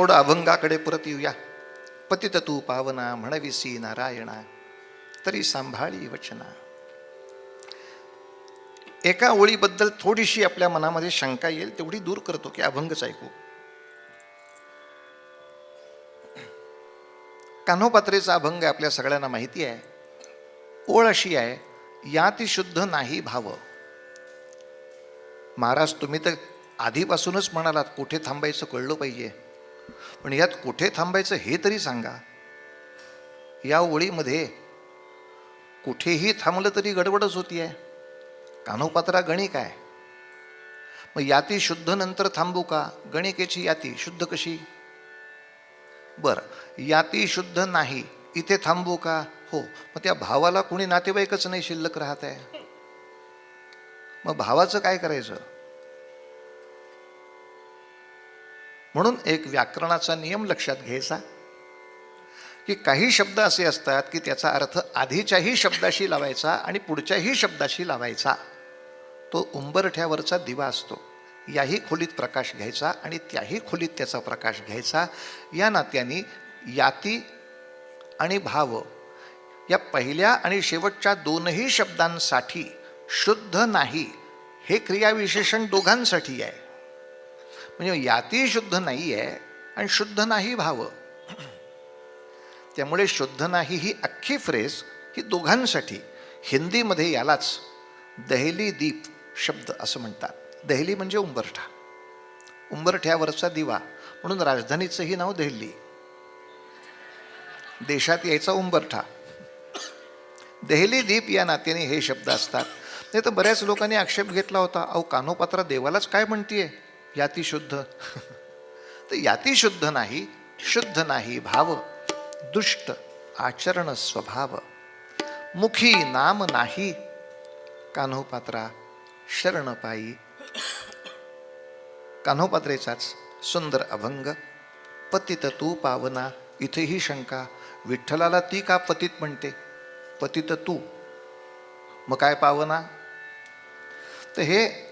थोडं अभंगाकडे परत येऊया. पतित तू पावना म्हणविसी नारायणा. तरी सांभाळी वचना. एका ओळीबद्दल थोडीशी आपल्या मनामध्ये शंका येईल तेवढी दूर करतो की अभंगच ऐकू. कान्होपात्रेचा अभंग आपल्या सगळ्यांना माहिती आहे. ओळ अशी आहे याती शुद्ध नाही भाव. महाराज तुम्ही तर आधीपासूनच म्हणालात कुठे थांबायचं कळलं पाहिजे. पण यात कुठे थांबायचं हे तरी सांगा. या ओळीमध्ये कुठेही थांबलं तरी गडबडच होती आहे कान्होपात्रा गणिक आहे मग याती शुद्ध नंतर थांबू का? गणिकेची याती शुद्ध कशी? बरं याती शुद्ध नाही इथे थांबू का? हो मग त्या भावाला कुणी नातेवाईकच नाही शिल्लक राहत आहे मग भावाचं काय करायचं? म्हणून एक व्याकरणाचा नियम लक्षात घ्यायचा. की काही शब्द असे असतात की त्याचा अर्थ आधीच्याही शब्दाशी लावायचा आणि पुढच्याही शब्दाशी लावायचा. तो उंबरठ्यावरचा दिवा असतो. याही खोलीत प्रकाश घ्यायचा आणि त्याही खोलीत त्याचा प्रकाश घ्यायचा. या नात्याने याती आणि भाव या पहिल्या आणि शेवटच्या दोनही शब्दांसाठी शुद्ध नाही हे क्रियाविशेषण दोघांसाठी आहे. म्हणजे याती शुद्ध नाही आहे आणि शुद्ध नाही भाव. त्यामुळे शुद्ध नाही ही अख्खी फ्रेज ही दोघांसाठी. हिंदीमध्ये यालाच दहेली दीप शब्द असं म्हणतात. दहेली म्हणजे उंबरठा. उंबरठ्यावरचा दिवा. म्हणून राजधानीचंही नाव दहेली. देशात यायचा उंबरठा. दहेली दीप या नात्याने हे शब्द असतात. नाही तर बऱ्याच लोकांनी आक्षेप घेतला होता अहो कानोपात्रा देवालाच काय म्हणतीये? याती शुद्ध. तर याती शुद्ध नाही शुद्ध नाही भाव दुष्ट आचरण स्वभाव. मुखी नाम नाही कान्होपात्रा शरण पायी. कान्होपात्रेचाच सुंदर अभंग पतित तू पावना इथेही शंका विठ्ठलाला ती का पतित म्हणते? पतित तू. मग काय पावना? तर हे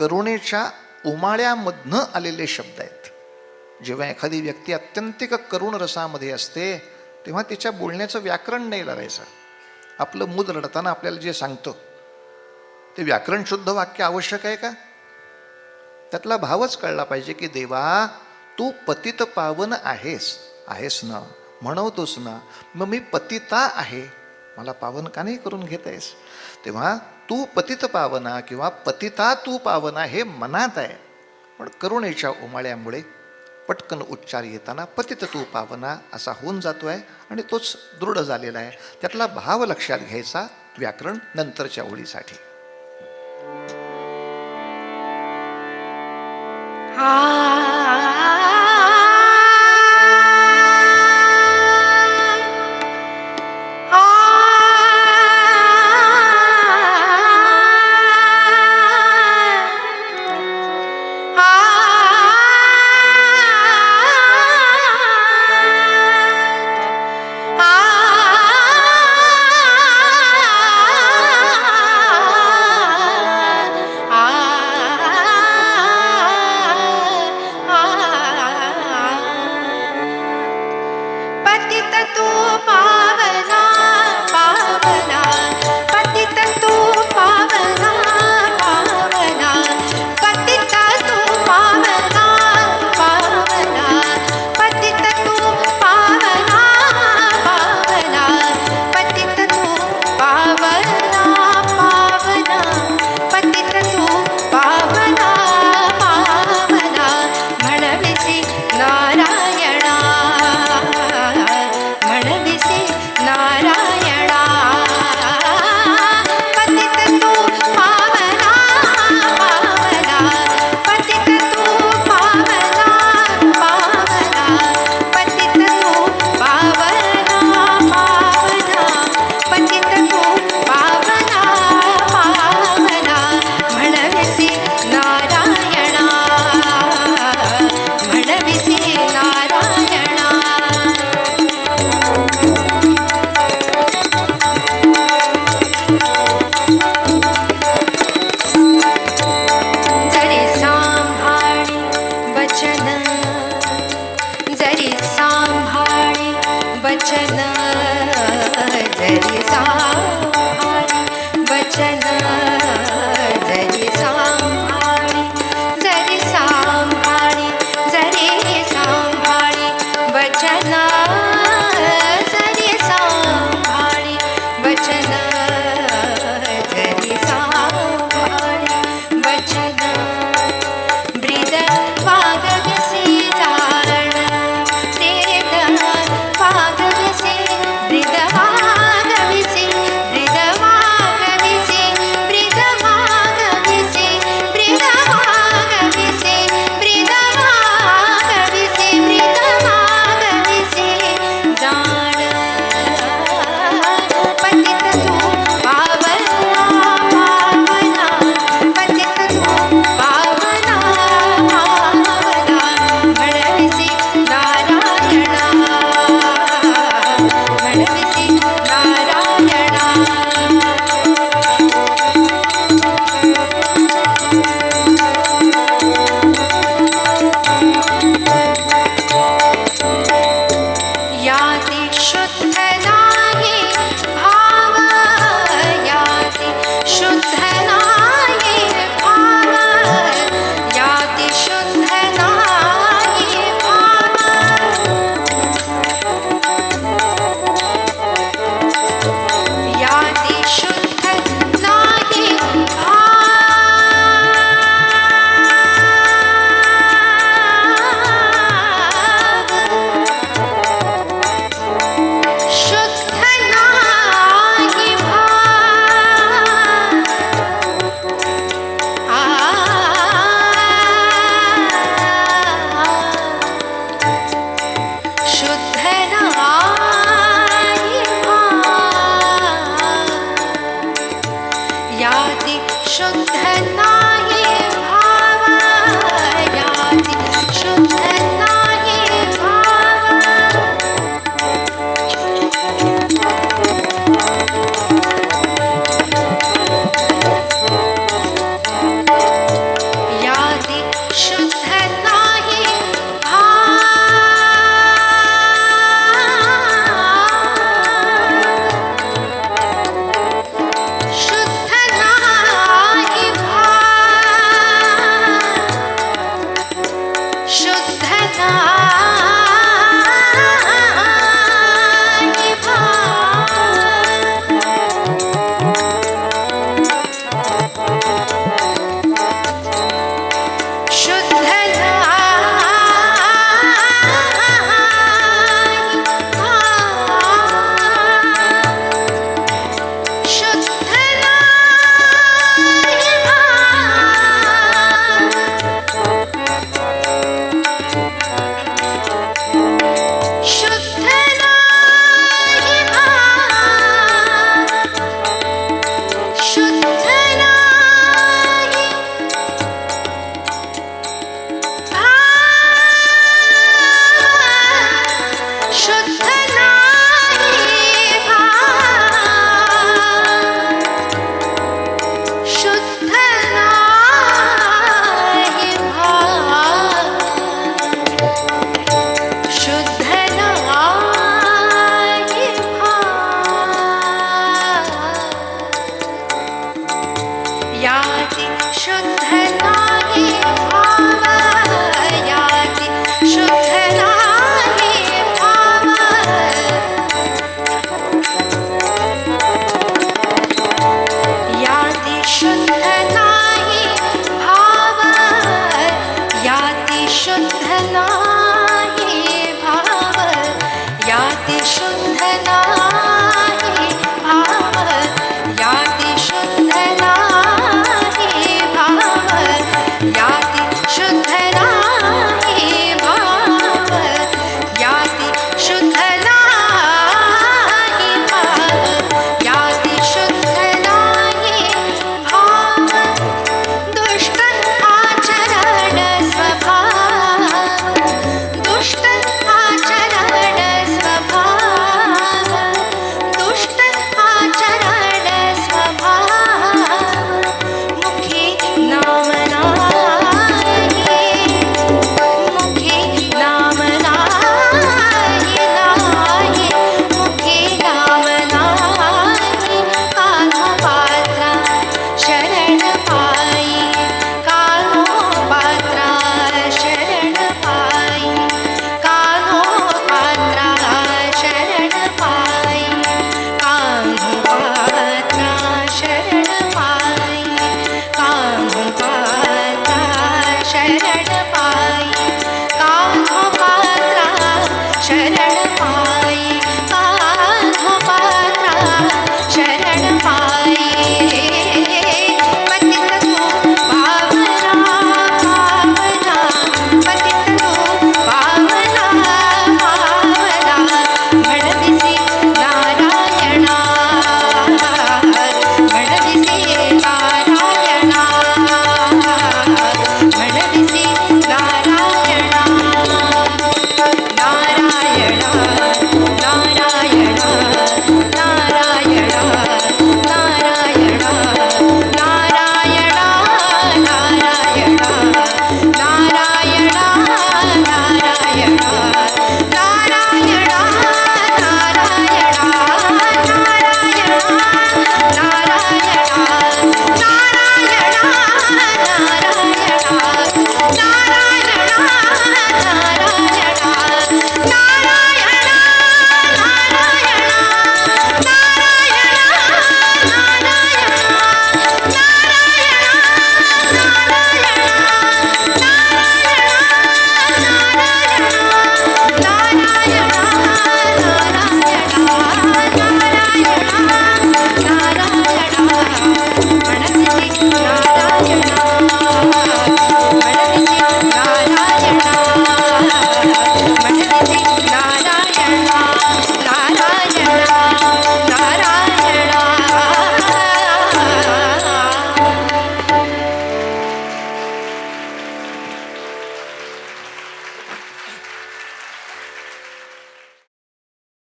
करुणेच्या उमाळ्यामधनं आलेले शब्द आहेत. जेव्हा एखादी व्यक्ती अत्यंतिक करुण रसामध्ये असते तेव्हा तिच्या बोलण्याचं व्याकरण नाही लावायचं आपलं मूद रडताना आपल्याला जे सांगतं ते व्याकरण शुद्ध वाक्य आवश्यक आहे का? त्यातला भावच कळला पाहिजे की देवा तू पतित पावन आहेस आहेस ना म्हणवतोस ना मग मी पतिता आहे मला पावन का नाही करून घेत आहेस? तेव्हा तू पतित पावना किंवा पतिता तू पावना हे मनात आहे. पण करुणेच्या उमाळ्यामुळे पटकन उच्चार येताना पतित तू पावना असा होऊन जातो आहे आणि तोच दृढ झालेला आहे. त्यातला भाव लक्षात घ्यायचा व्याकरण नंतरच्या ओळीसाठी. आ তো পা